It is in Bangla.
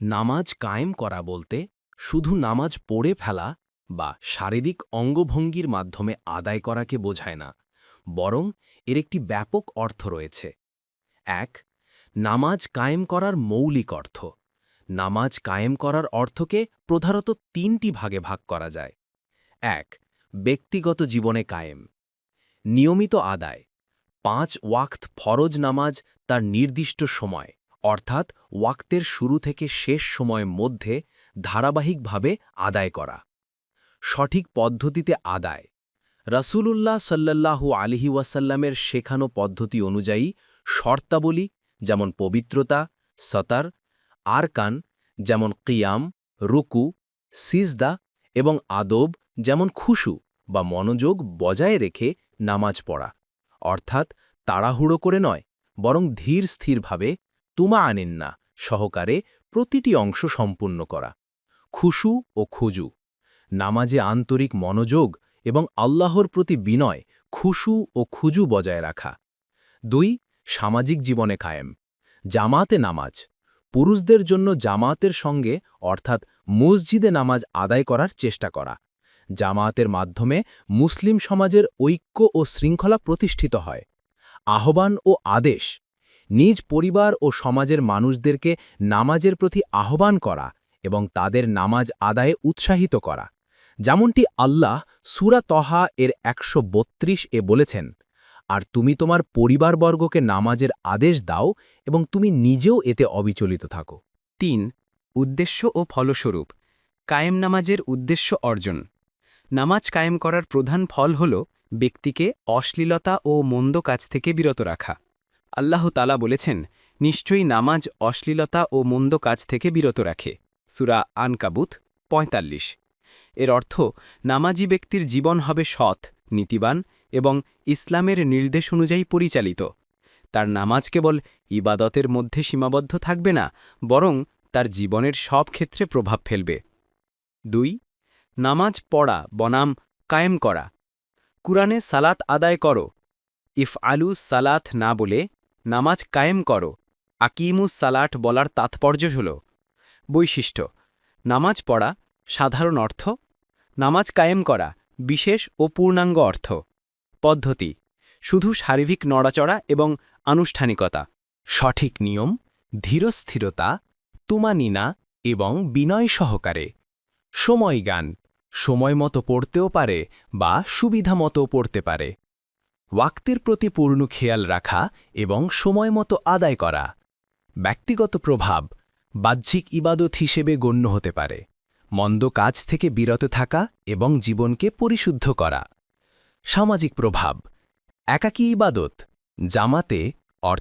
নামাজ কায়েম করা বলতে শুধু নামাজ পড়ে ফেলা বা শারীরিক অঙ্গভঙ্গির মাধ্যমে আদায় করাকে বোঝায় না, বরং এর একটি ব্যাপক অর্থ রয়েছে। এক, নামাজ কায়েম করার মৌলিক অর্থ। নামাজ কায়েম করার অর্থকে প্রধানত তিনটি ভাগে ভাগ করা যায়। এক, ব্যক্তিগত জীবনে কায়েম। নিয়মিত আদায়। পাঁচ, ওয়াক্ত ফরজ নামাজ তার নির্দিষ্ট সময়। অর্থাৎ ওয়াক্তের শুরু থেকে শেষ সময়ের মধ্যে ধারাবাহিকভাবে আদায় করা। সঠিক পদ্ধতিতে আদায়। রাসূলুল্লাহ সাল্লাল্লাহু আলিহি ওয়াসাল্লামের শেখানো পদ্ধতি অনুযায়ী শর্তাবলী যেমন পবিত্রতা, সতার, আরকান যেমন কিয়াম, রুকু, সিজদা এবং আদব যেমন খুশু বা মনোযোগ বজায় রেখে নামাজ পড়া। অর্থাৎ তাড়াহুড়ো করে নয়, বরং ধীর স্থিরভাবে তুমা আনেন না সহকারে প্রতিটি অংশ সম্পূর্ণ করা। খুশু ও খুজু। নামাজে আন্তরিক মনোযোগ এবং আল্লাহর প্রতি বিনয় খুশু ও খুজু বজায় রাখা। দুই, সামাজিক জীবনে কায়েম। জামাতে নামাজ। পুরুষদের জন্য জামাতের সঙ্গে, অর্থাৎ মসজিদে নামাজ আদায় করার চেষ্টা করা। জামায়াতের মাধ্যমে মুসলিম সমাজের ঐক্য ও শৃঙ্খলা প্রতিষ্ঠিত হয়। আহ্বান ও আদেশ। নিজ পরিবার ও সমাজের মানুষদেরকে নামাজের প্রতি আহ্বান করা এবং তাদের নামাজ আদায়ে উৎসাহিত করা। যেমনটি আল্লাহ সুরা তহা এর একশো বত্রিশ এ বলেছেন, আর তুমি তোমার পরিবারবর্গকে নামাজের আদেশ দাও এবং তুমি নিজেও এতে অবিচলিত থাকো। তিন, উদ্দেশ্য ও ফলস্বরূপ, কায়েম নামাজের উদ্দেশ্য অর্জন। নামাজ কায়েম করার প্রধান ফল হল ব্যক্তিকে অশ্লীলতা ও মন্দ কাজ থেকে বিরত রাখা। আল্লাহ তালা বলেছেন, নিশ্চয়ই নামাজ অশ্লীলতা ও মন্দ কাজ থেকে বিরত রাখে। সুরা আনকাবুত ৪৫ এর অর্থ, নামাজি ব্যক্তির জীবন হবে সৎ, নীতিবান এবং ইসলামের নির্দেশ অনুযায়ী পরিচালিত। তার নামাজ কেবল ইবাদতের মধ্যে সীমাবদ্ধ থাকবে না, বরং তার জীবনের সব ক্ষেত্রে প্রভাব ফেলবে। দুই, নামাজ পড়া, বনাম কায়েম করা। কুরআনে সালাত আদায় করো। ইফ আলু সালাত না বলে নামাজ কায়েম করো। আকিমুস সালাট বলার তাৎপর্য হল, বৈশিষ্ট্য, নামাজ পড়া সাধারণ অর্থ, নামাজ কায়েম করা বিশেষ ও পূর্ণাঙ্গ অর্থ। পদ্ধতি, শুধু শারীরিক নড়াচড়া এবং আনুষ্ঠানিকতা। সঠিক নিয়ম, ধীরস্থিরতা, তুমানিনা এবং বিনয় সহকারে। সময় গান সময় মতো পড়তেও পারে বা সুবিধা মতো পড়তে পারে। ওয়াক্তের প্রতি পূর্ণ খেয়াল রাখা এবং সময় মতো আদায় করা। ব্যক্তিগত প্রভাব বাহ্যিক ইবাদত হিসেবে গণ্য হতে পারে। মন্দ কাজ থেকে বিরত থাকা এবং জীবনকে পরিশুদ্ধ করা। সামাজিক প্রভাব, একাকী ইবাদত, জামাতে